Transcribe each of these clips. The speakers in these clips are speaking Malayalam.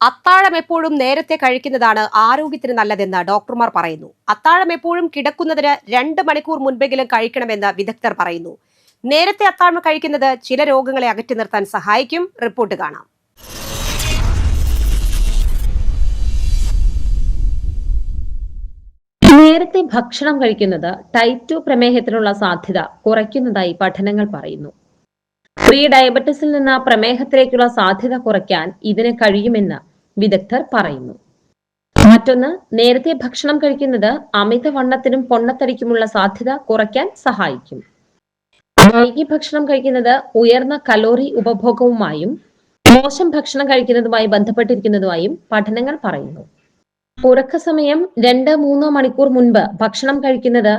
അത്താഴം എപ്പോഴും നേരത്തെ കഴിക്കുന്നതാണ് ആരോഗ്യത്തിന് നല്ലതെന്ന് ഡോക്ടർമാർ പറയുന്നു. അത്താഴം എപ്പോഴും കിടക്കുന്നതിന് രണ്ട് മണിക്കൂർ മുൻപെങ്കിലും കഴിക്കണമെന്ന് വിദഗ്ധർ പറയുന്നു. നേരത്തെ അത്താഴം കഴിക്കുന്നത് ചില രോഗങ്ങളെ അകറ്റി നിർത്താൻ സഹായിക്കും. റിപ്പോർട്ട് കാണാം. നേരത്തെ ഭക്ഷണം കഴിക്കുന്നത് ടൈപ്പ് ടു പ്രമേഹത്തിനുള്ള സാധ്യത കുറയ്ക്കുന്നതായി പഠനങ്ങൾ പറയുന്നു. പ്രീ ഡയബറ്റിസിൽ നിന്ന് പ്രമേഹത്തിലേക്കുള്ള സാധ്യത കുറയ്ക്കാൻ ഇതിന് കഴിയുമെന്ന് വിദഗ്ധർ പറയുന്നു. മറ്റൊന്ന് നേരത്തെ ഭക്ഷണം കഴിക്കുന്നത് അമിതവണ്ണത്തിനും പൊണ്ണത്തടിക്കുമുള്ള സാധ്യത കുറയ്ക്കാൻ സഹായിക്കും. വൈകി ഭക്ഷണം കഴിക്കുന്നത് ഉയർന്ന കലോറി ഉപഭോഗവുമായും മോശം ഭക്ഷണം കഴിക്കുന്നതുമായി ബന്ധപ്പെട്ടിരിക്കുന്നതുമായും പഠനങ്ങൾ പറയുന്നു. ഉറക്ക സമയം രണ്ട് മൂന്നോ മണിക്കൂർ മുൻപ് ഭക്ഷണം കഴിക്കുന്നത്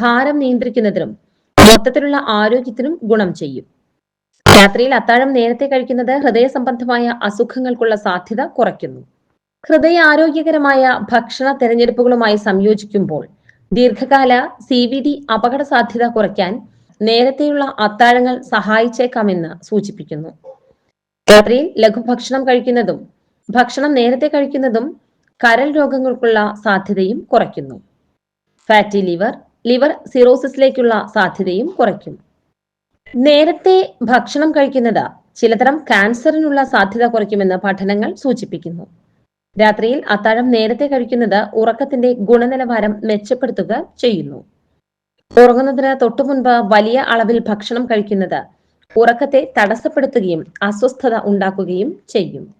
ഭാരം നിയന്ത്രിക്കുന്നതിനും മൊത്തത്തിലുള്ള ആരോഗ്യത്തിനും ഗുണം ചെയ്യും. രാത്രിയിൽ അത്താഴം നേരത്തെ കഴിക്കുന്നത് ഹൃദയ സംബന്ധമായ അസുഖങ്ങൾക്കുള്ള സാധ്യത കുറയ്ക്കുന്നു. ഹൃദയ ആരോഗ്യകരമായ ഭക്ഷണ തെരഞ്ഞെടുപ്പുകളുമായി സംയോജിക്കുമ്പോൾ ദീർഘകാല സി വി ഡി അപകട സാധ്യത കുറയ്ക്കാൻ നേരത്തെയുള്ള അത്താഴങ്ങൾ സഹായിച്ചേക്കാമെന്ന് സൂചിപ്പിക്കുന്നു. രാത്രിയിൽ ലഘുഭക്ഷണം കഴിക്കുന്നതും ഭക്ഷണം നേരത്തെ കഴിക്കുന്നതും കരൽ രോഗങ്ങൾക്കുള്ള സാധ്യതയും കുറയ്ക്കുന്നു. ഫാറ്റി ലിവർ ലിവർ സിറോസിസിലേക്കുള്ള സാധ്യതയും കുറയ്ക്കും. നേരത്തെ ഭക്ഷണം കഴിക്കുന്നത് ചിലതരം ക്യാൻസറിനുള്ള സാധ്യത കുറയ്ക്കുമെന്ന് പഠനങ്ങൾ സൂചിപ്പിക്കുന്നു. രാത്രിയിൽ അത്താഴം നേരത്തെ കഴിക്കുന്നത് ഉറക്കത്തിന്റെ ഗുണനിലവാരം മെച്ചപ്പെടുത്തുക ചെയ്യുന്നു. ഉറങ്ങുന്നതിന് തൊട്ടു മുൻപ് വലിയ അളവിൽ ഭക്ഷണം കഴിക്കുന്നത് ഉറക്കത്തെ തടസ്സപ്പെടുത്തുകയും അസ്വസ്ഥത ഉണ്ടാക്കുകയും ചെയ്യും.